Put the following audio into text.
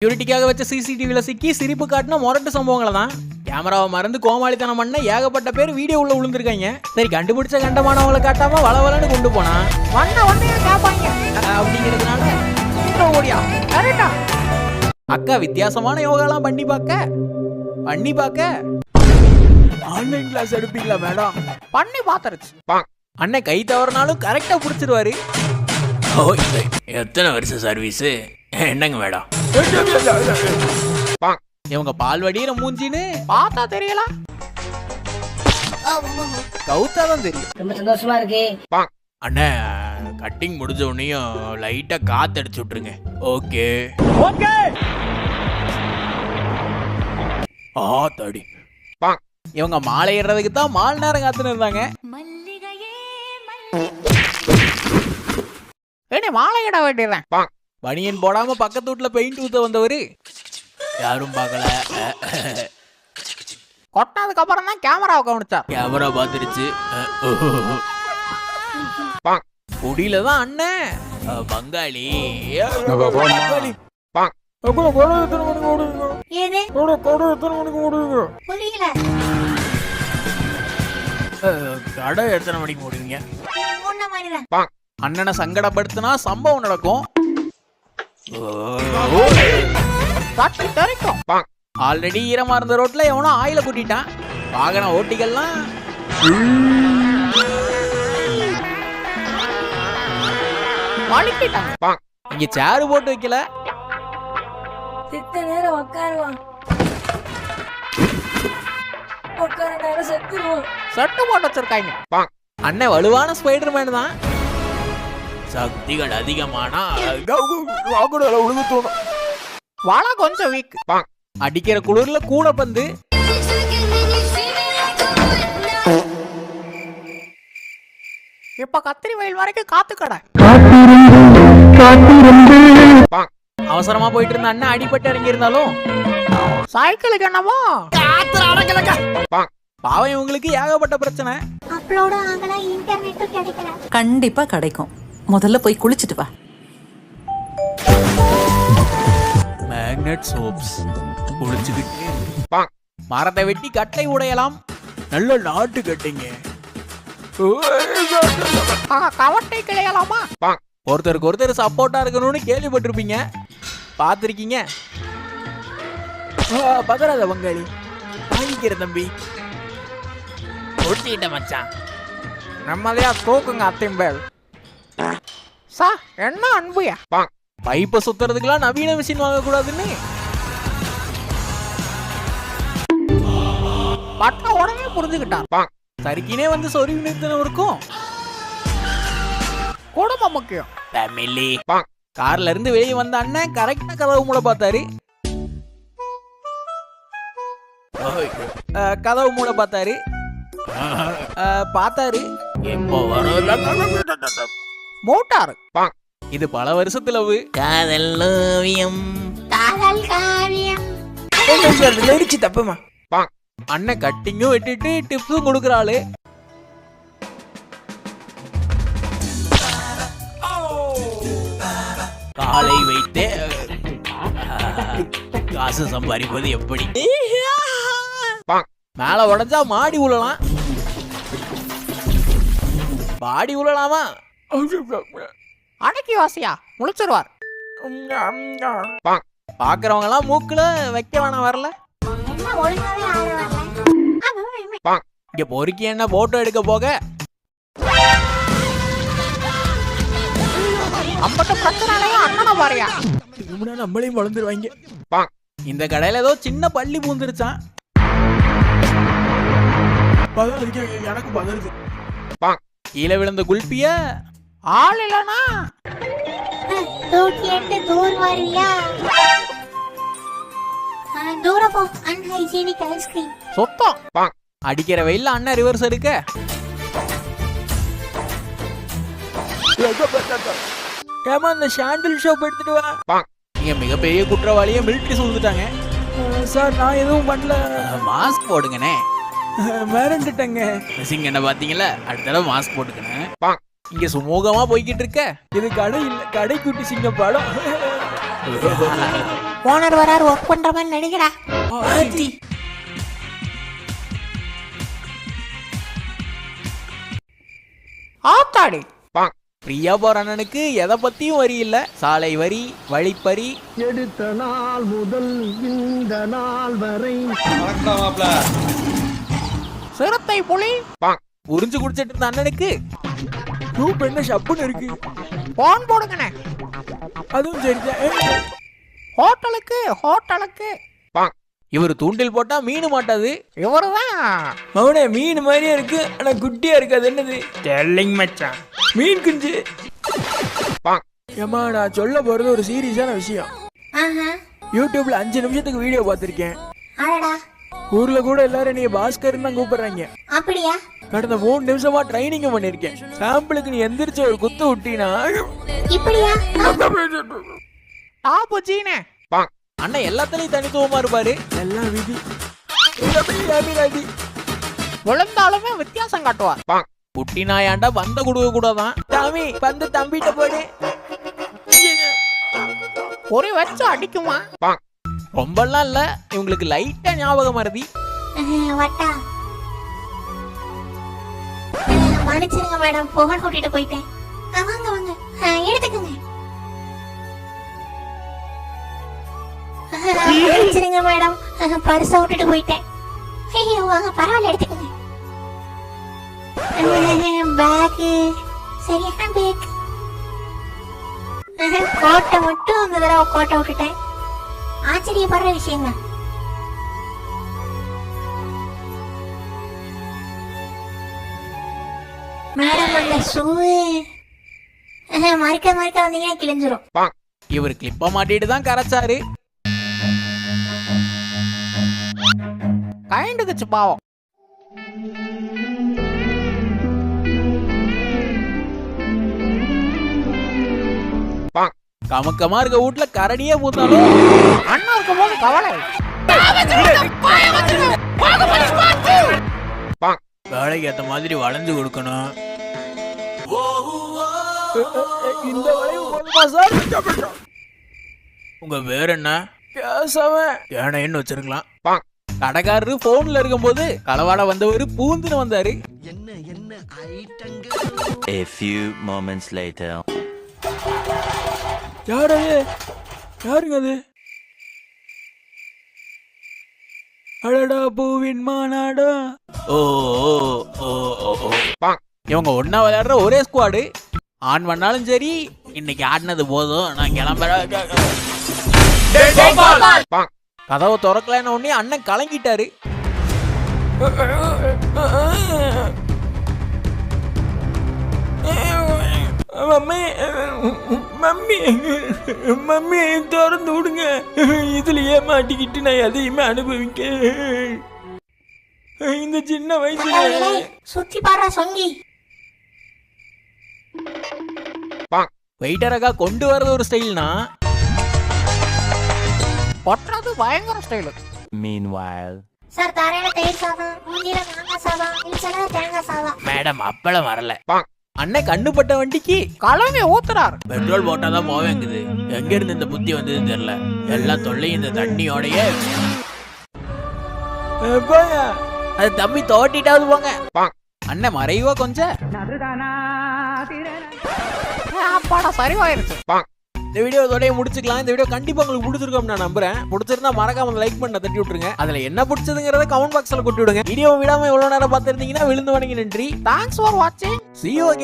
செக்யூரிட்டிக்காக வச்ச சிசிடிவில சிக்கி சிரிப்பு காட்டின முரட்டு சம்பவங்களை தான் கேமராவை மறந்து கோமாளித்தனம் பண்ண ஏகப்பட்ட பேர் வீடியோ உள்ள விழுந்திருக்காங்க சரி கண்டுபிடிச்ச கண்டமானவங்களை காட்டாம வளவலன்னு கொண்டு போனா வண்ண ஒன்னையா கேட்பாங்க அப்படிங்கிறதுனால ஓடியா. கரெக்டா அக்கா வித்தியாசமான யோகாலாம் பண்ணி பார்க்க பண்ணி பார்க்க ஆன்லைன் கிளாஸ் எடுப்பீங்களா மேடம் பண்ணி பார்த்துருச்சு அண்ணன் கை தவறினாலும் கரெக்டா புடிச்சிருவாரு. எத்தனை வருஷம் சர்வீஸ் என்னங்க மேடம் இவங்க பால் வடிகிற மூஞ்சின்னு பார்த்தா தெரியல. கவுத்தாதான் தெரியும். ரொம்ப சந்தோஷமா இருக்கு. அண்ணே கட்டிங் முடிஞ்ச உடனேயும் லைட்டா காத்து அடிச்சு விட்டுருங்க. ஓகே. ஓகே. ஆ தடி இவங்க மாலை ஏறுறதுக்கு தான் மால் நேரம் காத்துன்னு இருந்தாங்க. ஏனே மாலை இட வேண்டியதான் பனியன் போடாம பக்கத்து வீட்டுல பெயிண்ட் ஊத்த வந்தவரு? யாரும் பார்க்கல. கொட்டினதுக்கு அப்புறம் தான் கேமராவை கவனிச்சார். கேமரா பார்த்துருச்சு குடியில தான் அண்ணன் பங்காளி. பங்காளி. கடை எத்தனை மணிக்கு மாதிரிதான் அண்ணனை சங்கடப்படுத்தினா சம்பவம் நடக்கும். ஆல்ரெடி ஈரமா இருந்த ரோட்ல எவனோ ஆயில கூட்டிட்டான். வாகன ஓட்டிகள்லாம். இங்க சேரு போட்டு வைக்கல. சித்த நேரம் உட்காருவான் உட்கார நேரம் செத்துருவான். சட்டு போட்டு வச்சிருக்காங்க அண்ணன் வலுவான ஸ்பைடர்மேன் தான். சக்திகள் அதிகமானா வலை கொஞ்சம் வீக் அடிக்கிற குளிர்ல கூட பந்து. இப்ப கத்திரி வயல் வரைக்கும் காத்து கடை அவசரமா போயிட்டு இருந்த அண்ணன் அடிபட்டு இறங்கி இருந்தாலும் சைக்கிளுக்கு என்னமோ பாவம் இவங்களுக்கு ஏகப்பட்ட பிரச்சனை. அப்லோடு ஆகல இன்டர்நெட்டும் கிடைக்கல. கண்டிப்பா கிடைக்கும். முதல்ல போய் குளிச்சிட்டு வா. மேக்னெட் சோப்ஸ் குளிச்சுக்கிட்டே மரத்தை வெட்டி கட்டை உடையலாம். நல்ல நாட்டு கட்டைங்க. கவட்டை கிளையலாமா? ஒருத்தருக்கு ஒருத்தர் சப்போர்ட்டா இருக்கணும்னு கேள்விப்பட்டிருப்பீங்க. பார்த்துருக்கீங்க. பதறாத பங்காளி வாங்கிக்கிற தம்பி. ஒட்டிட்ட மச்சான். நம்மளையா தூக்குங்க அத்தைம்பேல் சா என்ன அன்புயா? பைப்பை சுத்துறதுக்கெல்லாம் நவீன மிஷின் வாங்கக்கூடாதுன்னு. பட்டா உடனே புரிஞ்சுக்கிட்டான் சரிக்கினே வந்து சொருவி நிறுத்தினவருக்கும் குடும்பம் முக்கியம். ஃபேமிலி கார்ல இருந்து வெளியே வந்த அண்ணன் கரெக்டா கதவு மூட பார்த்தாரு. கதவு மூட பார்த்தாரு. பார்த்தாரு. எப்போ வரும் மூட்டாரு. இது பல வருஷத்து லவ். காதல் ஓவியம் காதல் காவியம். நெரிச்சு தப்புமா? அண்ணன் கட்டிங்கும் வெட்டிட்டு டிப்ஸும் கொடுக்குறாளு. காலை வைத்து காசு சம்பாதிப்பது எப்படி? மேல உடைஞ்சா மாடி உழலாம். பாடி உழலாமா? அடக்கி வாசியா முழிச்சிருவார். பாக்குறவங்க எல்லாம் மூக்குல வைக்க வேணாம் வரல. இங்க பொறுக்கி என்ன போட்டோ எடுக்க போக? அம்பட்ட பிரச்சனையும் அண்ணனை பாரியா. நம்மளையும் வளர்ந்துருவாங்க. இந்த கடையில ஏதோ சின்ன பள்ளி பூந்துருச்சான் எனக்கு பதில் கீழே விழுந்த குல்பிய ஆள் இல்லனா? தூக்கி எடுத்து தூர் வரியா? தூர போ. அன்ஹைஜீனிக் ஐஸ்கிரீம் சொத்தம். அடிக்கிற வெயில்ல அண்ணன் ரிவர்ஸ் எடுக்க. ஏமா இந்த ஷாண்டில் ஷாப் எடுத்துட்டு வா. நீங்க மிகப்பெரிய குற்றவாளியை மிலிட்டரி சொல்லிட்டாங்க. சார் நான் எதுவும் பண்ணல. மாஸ்க் போடுங்கண்ணே. மிரண்டுட்டேங்க. மிஸ்ஸிங் என்ன பாத்தீங்களா அடுத்த தடவை மாஸ்க் போட்டுக்கணும் இங்க சுமூகமா போய்கிட்டு இருக்க. இது கடை இல்ல கடைக்குட்டி சிங்க படம் ஓனர் வராரு ஒர்க் பண்ற மாதிரி நடிக்கிறா ஆத்தாடி. பிரியா போற அண்ணனுக்கு எதை பத்தியும் வரி இல்ல. சாலை வரி வழிப்பறி. எடுத்த நாள் முதல் இந்த நாள் வரை. சிறுத்தை புலி. உறிஞ்சு குடிச்சிட்டு இருந்த அண்ணனுக்கு. ரூப் என்ன ஷப்புன்னு இருக்கு. போன் போடுங்கண்ணே. அதுவும் சரி ஹோட்டலுக்கு ஹோட்டலுக்கு. இவர் தூண்டில் போட்டா மீன் மாட்டாது. இவருதான். அவனே மீன் மாதிரியே இருக்கு. ஆனா குட்டியா இருக்கு. அது என்னது? டெல்லிங் மச்சான். மீன் குஞ்சு. ஏமா நான் சொல்ல போறது ஒரு சீரியஸான விஷயம். ஆஹா. யூடியூப்ல அஞ்சு நிமிஷத்துக்கு வீடியோ பார்த்திருக்கேன். அடடா ஊர்ல கூட எல்லாரும் நீ பாஸ்கர் தான் கூப்பிடுறாங்க. அப்படியா? கடந்த மூணு நிமிஷமா ட்ரைனிங் பண்ணிருக்கேன். சாம்பிளுக்கு நீ எந்திரிச்சு ஒரு குத்து விட்டீனா? இப்படியா? டாப் வச்சீனே அண்ணன் எல்லாத்துலயும் தனித்துவமா இருப்பாரு. எல்லாம் விதி. விழுந்தாலுமே வித்தியாசம் காட்டுவார் குட்டி நாயாண்டா பந்த கொடுக்க கூடாதான் சாமி பந்து தம்பிட்ட போடு. ஒரு வச்சு அடிக்குமா? ரொம்பலாம் இல்ல இவங்களுக்கு லைட்டா ஞாபகம் மறதி மன்னிச்சிருங்க மேடம். புகழ் கூட்டிட்டு போயிட்டேன். வாங்க வாங்க. எடுத்துக்கோங்க. மன்னிச்சிருங்க மேடம். அஹ், விட்டுட்டு போயிட்டேன். ஐயோ வாங்க பரவாயில்ல எடுத்துக்கோங்க. பேக்கு சரியான பேக் கோட்டை மட்டும் அந்த தடவை கோட்டை விட்டுட்டேன். ஆச்சரியப்படுற விஷயம் மேடம் அந்த ஷூ மறுக்க மறுக்க வந்தீங்கன்னா கிழிஞ்சிரும். இவர் கிளிப்ப மாட்டிட்டு தான் கரைச்சாரு. கைண்டுக்குச்சு பாவம் கமக்கமா இருக்க வீட்ல கரடியே பூத்தாலும் அண்ணா இருக்கும் போது கவலை வேலைக்கு ஏத்த மாதிரி வளைஞ்சு கொடுக்கணும். இந்த வளைவு போதுமா சார் உங்க பேர் என்ன? கேசவன் ஏனைன்னு வச்சிருக்கலாம். கடைக்காரரு போன்ல இருக்கும்போது களவாட வந்தவர் பூந்துன்னு வந்தாரு. A few moments later. யார் அது யாருங்க அது? அடடா பூவின் மாநாடா ஓ ஓ ஓ ஓ இவங்க ஒண்ணா விளையாடுற ஒரே ஸ்குவாடு ஆன் பண்ணாலும் சரி இன்னைக்கு ஆடினது போதும். நான் கிளம்புறேன். கதவை திறக்கலன்னு உடனே அண்ணன் கலங்கிட்டாரு. மம்மி மம்மி மம்மி திறந்து விடுங்க. இதுலயே மாட்டிக்கிட்டு நான் எதையுமே அனுபவிக்க இந்த சின்ன வயசுல. சுத்தி பாடுற சொங்கி. வெயிட்டரக்கா கொண்டு வர்றது ஒரு ஸ்டைல்னா? கொட்டுறது பயங்கர ஸ்டைலு. Meanwhile. சார் தரையில தயிர் சாதம் மூஞ்சில மாங்காய் சாதம் இல்சல தேங்காய் சாதம் மேடம் அப்பளம் வரல. அண்ணன் கண்ணுப்பட்ட வண்டிக்கு கலவையை ஊத்துறாரு. பெட்ரோல் போட்டாதான் போவேங்குது எங்க இருந்து இந்த புத்தி வந்ததுன்னு தெரியல. எல்லா தொல்லையும் இந்த தண்ணியோடய. அது தம்பி தோட்டிட்டாவது போங்க. அண்ணன் மறைவா கொஞ்சம் அப்பாடா சரிவாயிருச்சு. இந்த வீடியோ இதோடய முடிச்சுக்கலாம். இந்த வீடியோ கண்டிப்பா உங்களுக்கு பிடிச்சிருக்கும் நான் நம்புறேன். பிடிச்சிருந்தா மறக்காம லைக் பண்ண தட்டி விட்டுருங்க. அதுல என்ன பிடிச்சதுங்கிறத கமெண்ட் பாக்ஸ்ல கொட்டி விடுங்க. வீடியோ விடாம எவ்வளவு நேரம் பார்த்திருந்தீங்கன்னா விழுந்து வணங்கி நன்றி. தேங்க்ஸ் ஃபார் வாட்சிங் see you again.